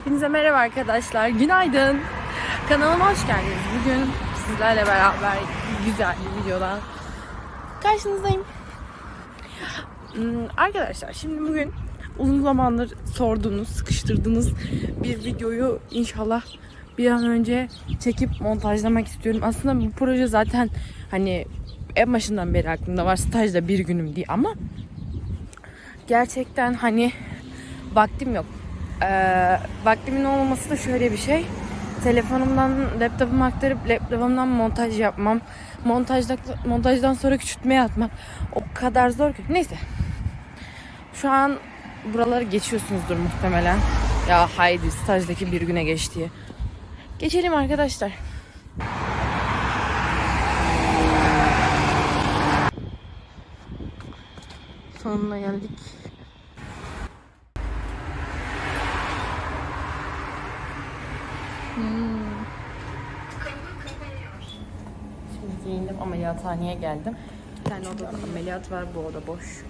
Hepinize merhaba arkadaşlar. Günaydın. Kanalıma hoş geldiniz. Bugün sizlerle beraber güzel bir videodan karşınızdayım. Hmm, Arkadaşlar şimdi bugün uzun zamandır sorduğunuz, sıkıştırdığınız bir videoyu inşallah bir an önce çekip montajlamak istiyorum. Aslında bu proje zaten hani en başından beri aklımda var. Stajda bir günüm diye ama gerçekten hani vaktim yok. Ee, vaktimin olmaması da şöyle bir şey. Telefonumdan laptopuma aktarıp laptopumdan montaj yapmam. Montajda, montajdan sonra küçültmeye atmak o kadar zor ki. Neyse. Şu an buraları geçiyorsunuzdur muhtemelen. Ya haydi stajdaki bir güne geç diye. Geçelim arkadaşlar. Sonuna geldik. Şimdi giyindim ameliyathaneye geldim. Bir tane odada ameliyat var bu oda boş.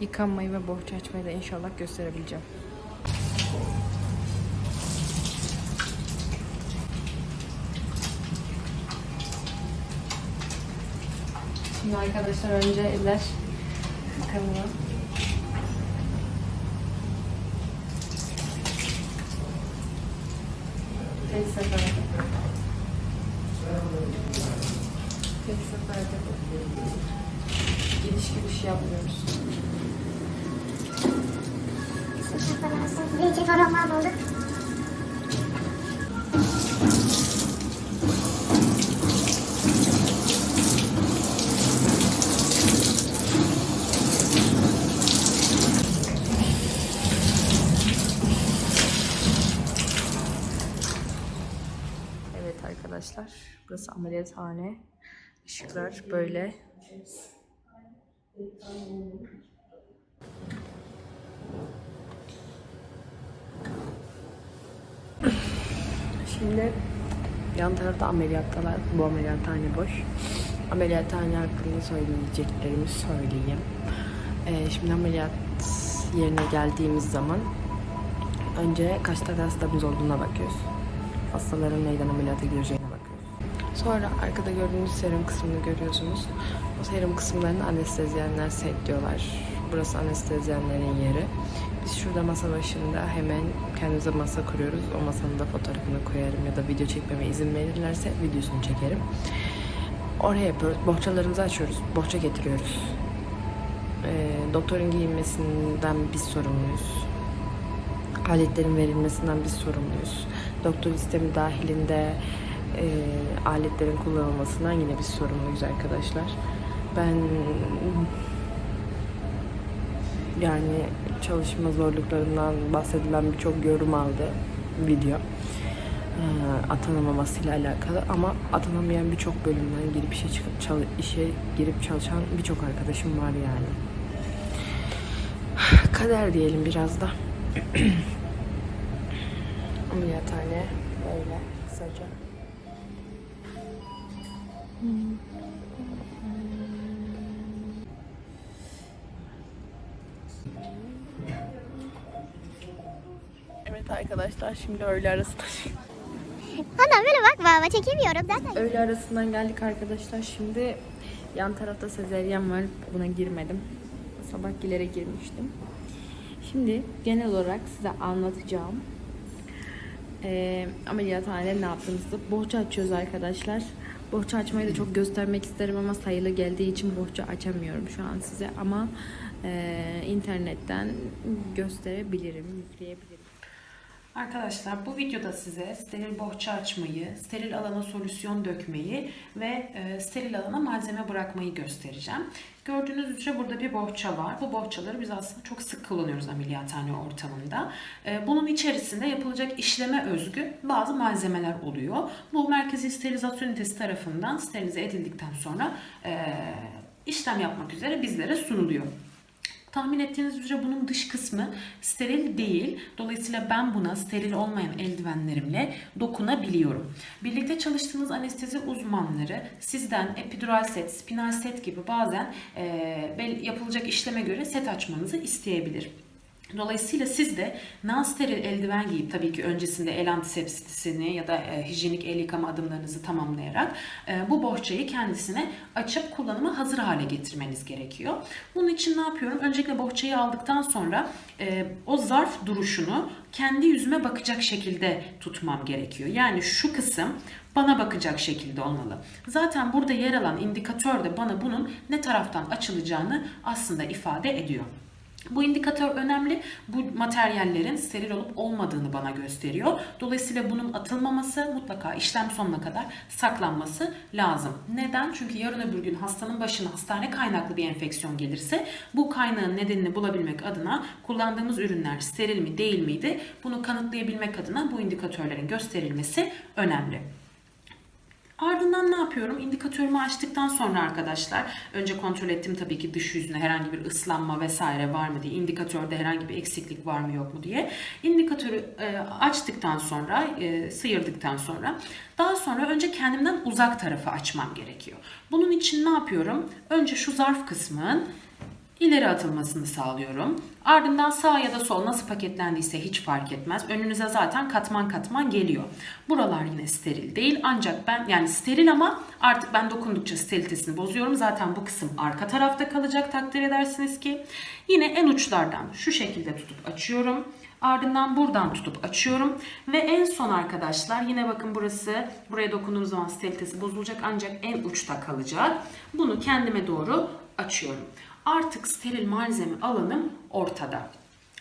Yıkanmayı ve borç açmayı da inşallah gösterebileceğim. Şimdi arkadaşlar önce eller yıkanıyor. Tek seferde. Tek seferde. Gidiş gidiş yapmıyoruz. Bir iki fotoğraflar bulduk. Arkadaşlar, burası ameliyathane. Işıklar böyle. Şimdi yan tarafta ameliyattalar. Bu ameliyathane boş. Ameliyathane hakkında söyleyeceklerimi söyleyeyim. Ee, şimdi ameliyat yerine geldiğimiz zaman önce kaç tane hastamız olduğuna bakıyoruz. Hastaların neyden ameliyata bakıyoruz. Sonra arkada gördüğünüz serum kısmını görüyorsunuz. O serum kısımlarını anestezyenler setliyorlar. Burası anestezyenlerin yeri. Biz şurada masa başında hemen kendimize masa kuruyoruz. O masanın da fotoğrafını koyarım ya da video çekmeme izin verirlerse videosunu çekerim. Oraya yapıyoruz. Bohçalarımızı açıyoruz. Bohça getiriyoruz. Ee, doktorun giyinmesinden biz sorumluyuz aletlerin verilmesinden biz sorumluyuz. Doktor sistemi dahilinde e, aletlerin kullanılmasından yine biz sorumluyuz arkadaşlar. Ben yani çalışma zorluklarından bahsedilen birçok yorum aldı video. Ee, atanamamasıyla alakalı ama atanamayan birçok bölümden girip işe çıkıp çal- işe girip çalışan birçok arkadaşım var yani. Kader diyelim biraz da. Ameliyathane böyle kısaca. Evet arkadaşlar şimdi öğle arasında Bana böyle bak baba çekemiyorum zaten. öğle arasından geldik arkadaşlar. Şimdi yan tarafta sezeryen var. Buna girmedim. Sabah gilere girmiştim. Şimdi genel olarak size anlatacağım. Ee, ameliyathanede ne yaptığımızı. Bohça açıyoruz arkadaşlar. Bohça açmayı da çok göstermek isterim ama sayılı geldiği için bohça açamıyorum şu an size. Ama e, internetten gösterebilirim, yükleyebilirim. Arkadaşlar bu videoda size steril bohça açmayı, steril alana solüsyon dökmeyi ve e, steril alana malzeme bırakmayı göstereceğim. Gördüğünüz üzere burada bir bohça var. Bu bohçaları biz aslında çok sık kullanıyoruz ameliyathane ortamında. E, bunun içerisinde yapılacak işleme özgü bazı malzemeler oluyor. Bu merkezi sterilizasyon ünitesi tarafından sterilize edildikten sonra e, işlem yapmak üzere bizlere sunuluyor. Tahmin ettiğiniz üzere bunun dış kısmı steril değil. Dolayısıyla ben buna steril olmayan eldivenlerimle dokunabiliyorum. Birlikte çalıştığınız anestezi uzmanları sizden epidural set, spinal set gibi bazen e, yapılacak işleme göre set açmanızı isteyebilir. Dolayısıyla siz de non-steril eldiven giyip tabii ki öncesinde el antisepsisini ya da e, hijyenik el yıkama adımlarınızı tamamlayarak e, bu bohçayı kendisine açıp kullanıma hazır hale getirmeniz gerekiyor. Bunun için ne yapıyorum? Öncelikle bohçayı aldıktan sonra e, o zarf duruşunu kendi yüzüme bakacak şekilde tutmam gerekiyor. Yani şu kısım bana bakacak şekilde olmalı. Zaten burada yer alan indikatör de bana bunun ne taraftan açılacağını aslında ifade ediyor. Bu indikatör önemli. Bu materyallerin steril olup olmadığını bana gösteriyor. Dolayısıyla bunun atılmaması mutlaka işlem sonuna kadar saklanması lazım. Neden? Çünkü yarın öbür gün hastanın başına hastane kaynaklı bir enfeksiyon gelirse bu kaynağın nedenini bulabilmek adına kullandığımız ürünler steril mi değil miydi? Bunu kanıtlayabilmek adına bu indikatörlerin gösterilmesi önemli. Ardından ne yapıyorum? İndikatörümü açtıktan sonra arkadaşlar önce kontrol ettim tabii ki dış yüzüne herhangi bir ıslanma vesaire var mı diye. indikatörde herhangi bir eksiklik var mı yok mu diye. İndikatörü e, açtıktan sonra, e, sıyırdıktan sonra daha sonra önce kendimden uzak tarafı açmam gerekiyor. Bunun için ne yapıyorum? Önce şu zarf kısmın ileri atılmasını sağlıyorum. Ardından sağ ya da sol nasıl paketlendiyse hiç fark etmez. Önünüze zaten katman katman geliyor. Buralar yine steril değil ancak ben yani steril ama artık ben dokundukça sterilitesini bozuyorum. Zaten bu kısım arka tarafta kalacak takdir edersiniz ki. Yine en uçlardan şu şekilde tutup açıyorum. Ardından buradan tutup açıyorum. Ve en son arkadaşlar yine bakın burası buraya dokunduğum zaman sterilitesi bozulacak ancak en uçta kalacak. Bunu kendime doğru açıyorum. Artık steril malzeme alanım ortada.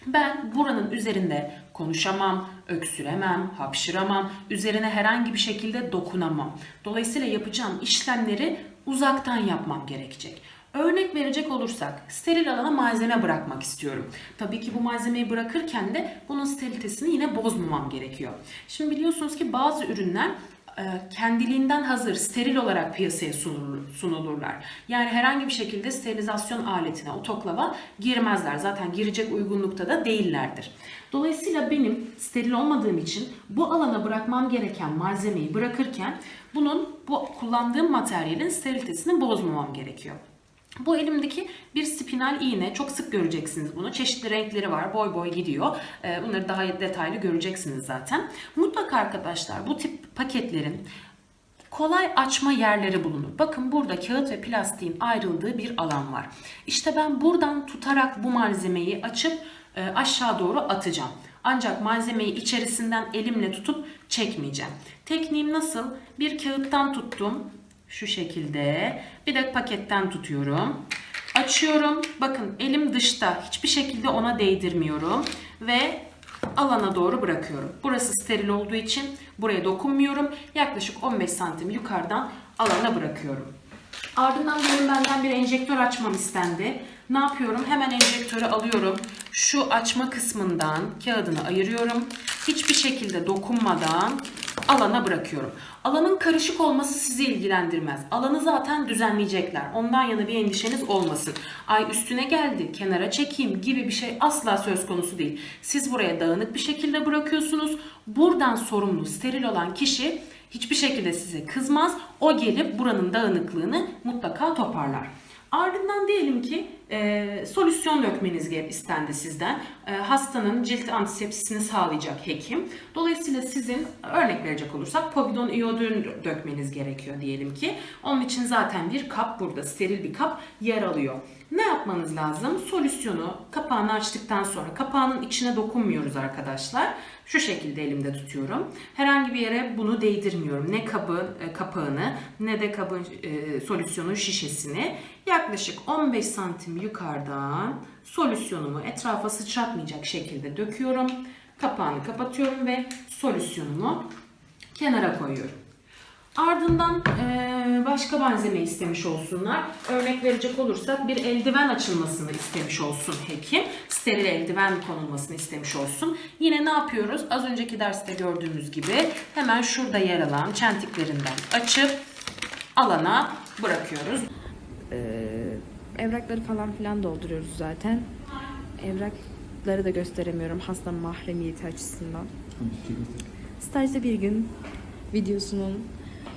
Ben buranın üzerinde konuşamam, öksüremem, hapşıramam, üzerine herhangi bir şekilde dokunamam. Dolayısıyla yapacağım işlemleri uzaktan yapmam gerekecek. Örnek verecek olursak steril alana malzeme bırakmak istiyorum. Tabii ki bu malzemeyi bırakırken de bunun sterilitesini yine bozmamam gerekiyor. Şimdi biliyorsunuz ki bazı ürünler kendiliğinden hazır, steril olarak piyasaya sunulur, sunulurlar. Yani herhangi bir şekilde sterilizasyon aletine, otoklava girmezler. Zaten girecek uygunlukta da değillerdir. Dolayısıyla benim steril olmadığım için bu alana bırakmam gereken malzemeyi bırakırken bunun bu kullandığım materyalin sterilitesini bozmamam gerekiyor. Bu elimdeki bir spinal iğne. Çok sık göreceksiniz bunu. Çeşitli renkleri var. Boy boy gidiyor. Ee, Bunları daha detaylı göreceksiniz zaten. Mutlaka arkadaşlar bu tip paketlerin kolay açma yerleri bulunur. Bakın burada kağıt ve plastiğin ayrıldığı bir alan var. İşte ben buradan tutarak bu malzemeyi açıp e, aşağı doğru atacağım. Ancak malzemeyi içerisinden elimle tutup çekmeyeceğim. Tekniğim nasıl? Bir kağıttan tuttum. Şu şekilde. Bir de paketten tutuyorum. Açıyorum. Bakın elim dışta. Hiçbir şekilde ona değdirmiyorum. Ve alana doğru bırakıyorum. Burası steril olduğu için buraya dokunmuyorum. Yaklaşık 15 santim yukarıdan alana bırakıyorum. Ardından benim benden bir enjektör açmam istendi. Ne yapıyorum? Hemen enjektörü alıyorum. Şu açma kısmından kağıdını ayırıyorum. Hiçbir şekilde dokunmadan alana bırakıyorum. Alanın karışık olması sizi ilgilendirmez. Alanı zaten düzenleyecekler. Ondan yana bir endişeniz olmasın. Ay üstüne geldi, kenara çekeyim gibi bir şey asla söz konusu değil. Siz buraya dağınık bir şekilde bırakıyorsunuz. Buradan sorumlu, steril olan kişi hiçbir şekilde size kızmaz. O gelip buranın dağınıklığını mutlaka toparlar. Ardından diyelim ki e, solüsyon dökmeniz istendi sizden. E, hastanın cilt antisepsisini sağlayacak hekim. Dolayısıyla sizin örnek verecek olursak povidon iodün dökmeniz gerekiyor diyelim ki. Onun için zaten bir kap burada steril bir kap yer alıyor. Ne yapmanız lazım? Solüsyonu kapağını açtıktan sonra kapağının içine dokunmuyoruz arkadaşlar. Şu şekilde elimde tutuyorum. Herhangi bir yere bunu değdirmiyorum. Ne kabı e, kapağını ne de kabın e, solüsyonun şişesini. Yaklaşık 15 santim yukarıdan solüsyonumu etrafa sıçratmayacak şekilde döküyorum. Kapağını kapatıyorum ve solüsyonumu kenara koyuyorum. Ardından eee, başka malzeme istemiş olsunlar. Örnek verecek olursak bir eldiven açılmasını istemiş olsun hekim. Steril eldiven konulmasını istemiş olsun. Yine ne yapıyoruz? Az önceki derste gördüğümüz gibi hemen şurada yer alan çentiklerinden açıp alana bırakıyoruz. Ee, evrakları falan filan dolduruyoruz zaten. Evrakları da gösteremiyorum hasta mahremiyeti açısından. Stajda bir gün videosunun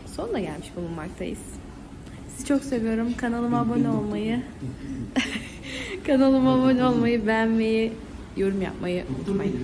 sonuna gelmiş bulunmaktayız. Sizi çok seviyorum. Kanalıma abone olmayı, kanalıma abone olmayı, beğenmeyi yorum yapmayı unutmayın.